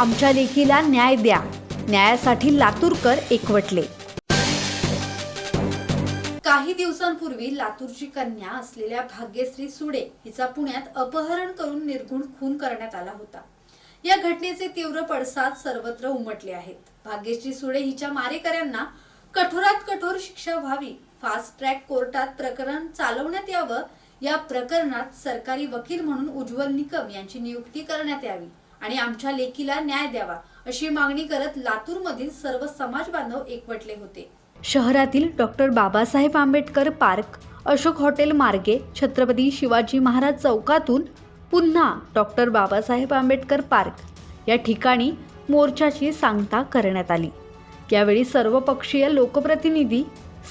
आमच्या लेकीला न्याय द्या. न्यायासाठी लातूरकर एकवटले. काही दिवसांपूर्वी लातूरची कन्या असलेल्या भाग्यश्री सुडे हिचा पुण्यात अपहरण करून निर्गुण खून करण्यात आला होता. या घटनेचे तीव्र पडसाद सर्वत्र उमटले आहेत. भाग्यश्री सुडे हिच्या मारेकऱ्यांना कठोरात कठोर शिक्षा व्हावी फास्ट ट्रॅक कोर्टात प्रकरण चालवण्यात यावं या प्रकरणात सरकारी वकील म्हणून उज्ज्वल निकम यांची नियुक्ती करण्यात यावी आणि आमच्या लेकीला न्याय द्यावा अशी मागणी करत लातूरमधील सर्व समाज बांधव एकवटले होते. शहरातील doctor Babasaheb Ambedkar park Ashok hotel मार्गे छत्रपती शिवाजी महाराज चौकातून पुन्हा डॉक्टर बाबासाहेब आंबेडकर पार्क या ठिकाणी मोर्चाची सांगता करण्यात आली. यावेळी सर्वपक्षीय लोकप्रतिनिधी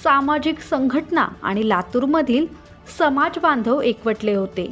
सामाजिक संघटना आणि लातूरमधील समाज बांधव एकवटले होते.